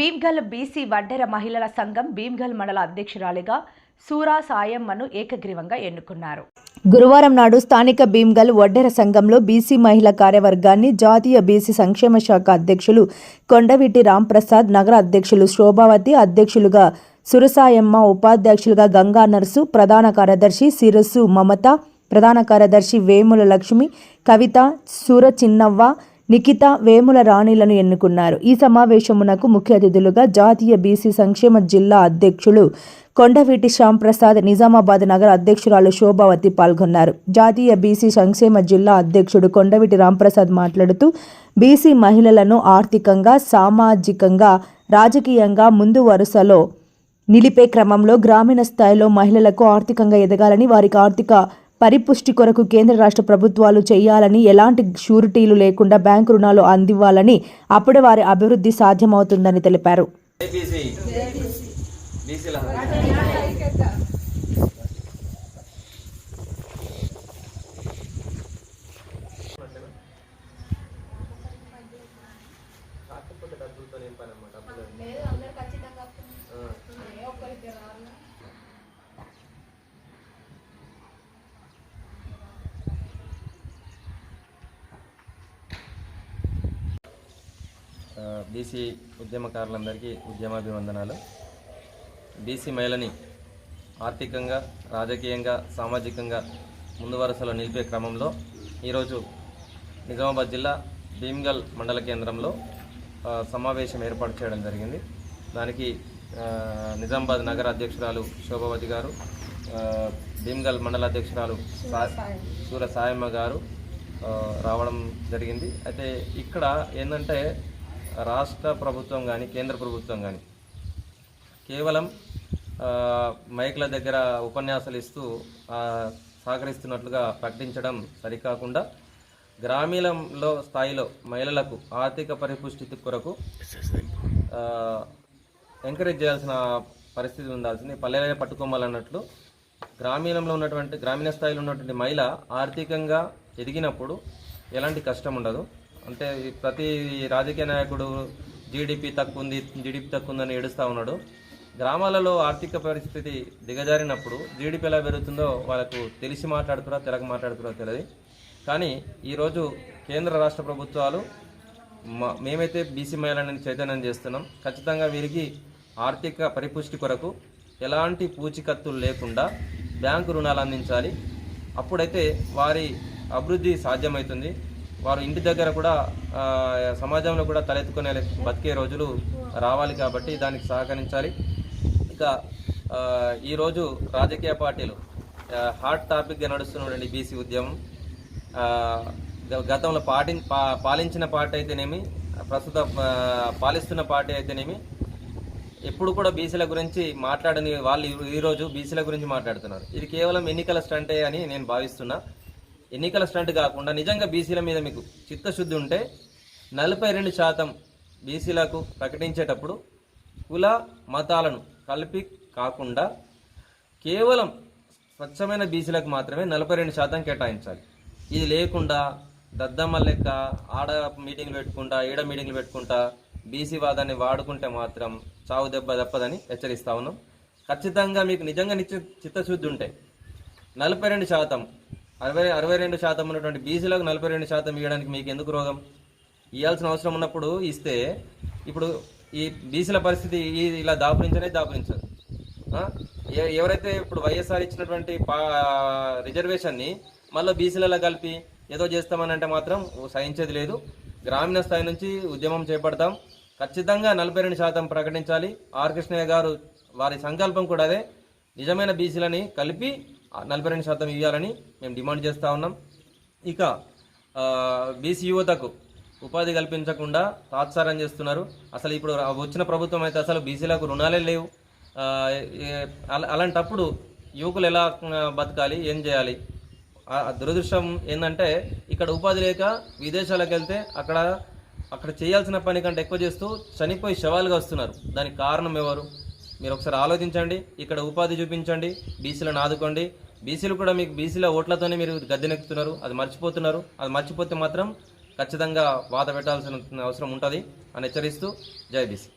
Bheemgal BC వడ్డెర మహిళల సంఘం భీమ్గల్ మండల అధ్యక్షురాలిగా సూరా సాయమ్మను ఏకగ్రీవంగా ఎన్నుకున్నారు. గురువారం నాడు స్థానిక భీమ్గల్ వడ్డెర సంఘంలో బీసీ మహిళా కార్యవర్గాన్ని జాతీయ బీసీ సంక్షేమ శాఖ అధ్యక్షులు కొండవీటి రాంప్రసాద్ నగర అధ్యక్షులు శోభావతి అధ్యక్షులుగా సురసాయమ్మ ఉపాధ్యక్షులుగా గంగా నర్సు ప్రధాన కార్యదర్శి శిరస్సు మమత ప్రధాన కార్యదర్శి వేముల లక్ష్మి కవిత సూర చిన్నవ్వ నిఖిత వేముల రాణిలను ఎన్నుకున్నారు. ఈ సమావేశమునకు ముఖ్య అతిథులుగా జాతీయ బీసీ సంక్షేమ జిల్లా అధ్యక్షులు కొండవీటి శ్యాంప్రసాద్ నిజామాబాద్ నగర అధ్యక్షురాలు శోభావతి పాల్గొన్నారు. జాతీయ బీసీ సంక్షేమ జిల్లా అధ్యక్షుడు కొండవీటి రాంప్రసాద్ మాట్లాడుతూ బీసీ మహిళలను ఆర్థికంగా సామాజికంగా రాజకీయంగా ముందు వరుసలో నిలిపే క్రమంలో గ్రామీణ స్థాయిలో మహిళలకు ఆర్థికంగా ఎదగాలని వారికి ఆర్థిక పరిపుష్టి కొరకు కేంద్ర రాష్ట్ర ప్రభుత్వాలు చేయాలని ఎలాంటి షూరిటీలు లేకుండా బ్యాంకు రుణాలు అందివ్వాలని అప్పుడే వారి అభివృద్ధి సాధ్యమవుతుందని తెలిపారు. బీసీల కాకపోతే డబ్బులతో ఏం పని అన్నమాట డబ్బులు బీసీ ఉద్యమకారులందరికీ ఉద్యమాభివందనాలు. బీసీ మహిళని ఆర్థికంగా రాజకీయంగా సామాజికంగా ముందు వరుసలో నిలిపే క్రమంలో ఈరోజు నిజామాబాద్ జిల్లా భీమ్గల్ మండల కేంద్రంలో సమావేశం ఏర్పాటు చేయడం జరిగింది. దానికి నిజామాబాద్ నగర అధ్యక్షురాలు శోభావతి గారు భీమ్గల్ మండల అధ్యక్షురాలు సా- సూర సాయమ్మ గారు రావడం జరిగింది. అయితే ఇక్కడ ఏంటంటే రాష్ట్ర ప్రభుత్వం కానీ కేంద్ర ప్రభుత్వం కానీ కేవలం మైక్ల దగ్గర ఉపన్యాసాలు ఇస్తూ సహకరిస్తున్నట్లుగా ప్రకటించడం సరికాకుండా గ్రామీణంలో స్థాయిలో మహిళలకు ఆర్థిక పరిపుష్టి కొరకు ఎంకరేజ్ చేయాల్సిన పరిస్థితి ఉండాల్సింది. పల్లెలే పట్టుకోవాలన్నట్లు గ్రామీణంలో ఉన్నటువంటి గ్రామీణ స్థాయిలో ఉన్నటువంటి మహిళ ఆర్థికంగా ఎదిగినప్పుడు ఎలాంటి కష్టం ఉండదు. అంటే ప్రతి రాజకీయ నాయకుడు జీడిపి తక్కువ ఉంది జీడిపి తక్కువ ఉందని ఏడుస్తూ ఉన్నాడు. గ్రామాలలో ఆర్థిక పరిస్థితి దిగజారినప్పుడు జీడిపి ఎలా పెరుగుతుందో వాళ్ళకు తెలిసి మాట్లాడుతురా తెలక మాట్లాడుతురా తెలియదు కానీ ఈరోజు కేంద్ర రాష్ట్ర ప్రభుత్వాలు మేమైతే బీసీ మహిళలని చైతన్యం చేస్తున్నాం. ఖచ్చితంగా వీరికి ఆర్థిక పరిపుష్టి కొరకు ఎలాంటి పూచికత్తులు లేకుండా బ్యాంకు రుణాలు అందించాలి. అప్పుడైతే వారి అభివృద్ధి సాధ్యమవుతుంది. వారు ఇంటి దగ్గర కూడా సమాజంలో కూడా తలెత్తుకునే బతికే రోజులు రావాలి కాబట్టి దానికి సహకరించాలి. ఇక ఈరోజు రాజకీయ పార్టీలు హాట్ టాపిక్గా నడుస్తున్నటువంటి బీసీ ఉద్యమం గతంలో పాటి పాలించిన పార్టీ అయితేనేమి ప్రస్తుత పాలిస్తున్న పార్టీ అయితేనేమి ఎప్పుడు కూడా బీసీల గురించి మాట్లాడని వాళ్ళు ఈరోజు బీసీల గురించి మాట్లాడుతున్నారు. ఇది కేవలం ఎన్నికల స్టంటే అని నేను భావిస్తున్నా. ఎన్నికల స్టంట్ కాకుండా నిజంగా బీసీల మీద మీకు చిత్తశుద్ధి ఉంటే నలభై రెండు శాతం బీసీలకు ప్రకటించేటప్పుడు కుల మతాలను కలిపి కాకుండా కేవలం స్వచ్ఛమైన బీసీలకు మాత్రమే నలభై రెండు శాతం కేటాయించాలి. ఇది లేకుండా దద్దమ్మ లెక్క ఆడ మీటింగ్లు పెట్టుకుంటా ఈడ మీటింగ్లు పెట్టుకుంటా బీసీ వాదాన్ని వాడుకుంటే మాత్రం చావు దెబ్బ తప్పదని హెచ్చరిస్తా ఉన్నాం. ఖచ్చితంగా మీకు నిజంగా నిత్య చిత్తశుద్ధి ఉంటే నలభై రెండు శాతం అరవై అరవై రెండు శాతం ఉన్నటువంటి బీసీలకు నలభై రెండు శాతం ఇవ్వడానికి మీకు ఎందుకు రోగం? ఇవ్వాల్సిన అవసరం ఉన్నప్పుడు ఇస్తే ఇప్పుడు ఈ బీసీల పరిస్థితి ఇలా దాపురించనే దాపురించదు. ఎవరైతే ఇప్పుడు వైఎస్ఆర్ ఇచ్చినటువంటి పా రిజర్వేషన్ని మళ్ళీ బీసీలలో కలిపి ఏదో చేస్తామని అంటే మాత్రం సహించేది లేదు. గ్రామీణ స్థాయి నుంచి ఉద్యమం చేపడతాం. ఖచ్చితంగా నలభై రెండు శాతం ప్రకటించాలి. ఆర్ కృష్ణయ్య గారు వారి సంకల్పం కూడా అదే. నిజమైన బీసీలని కలిపి నలభై రెండు శాతం ఇవ్వాలని మేము డిమాండ్ చేస్తూ ఉన్నాం. ఇక బీసీ యువతకు ఉపాధి కల్పించకుండా తాత్సారం చేస్తున్నారు. అసలు ఇప్పుడు వచ్చిన ప్రభుత్వం అయితే అసలు బీసీలకు రుణాలే లేవు. అలాంటప్పుడు యువకులు ఎలా బతకాలి? ఏం చేయాలి? దురదృష్టం ఏంటంటే ఇక్కడ ఉపాధి లేక విదేశాలకు వెళ్తే అక్కడ అక్కడ చేయాల్సిన పని కంటే ఎక్కువ చేస్తూ చనిపోయి శవాలుగా వస్తున్నారు. దానికి కారణం ఎవరు? మీరు ఒకసారి ఆలోచించండి ఇక్కడ ఉపాధి చూపించండి బీసీలను ఆదుకోండి. బీసీలు కూడా మీకు బీసీల ఓట్లతోనే మీరు గద్దెనెక్కుతున్నారు అది మర్చిపోతున్నారు. అది మర్చిపోతే మాత్రం ఖచ్చితంగా వాద పెట్టాల్సిన అవసరం ఉంటుంది అని హెచ్చరిస్తూ జై బీసీ.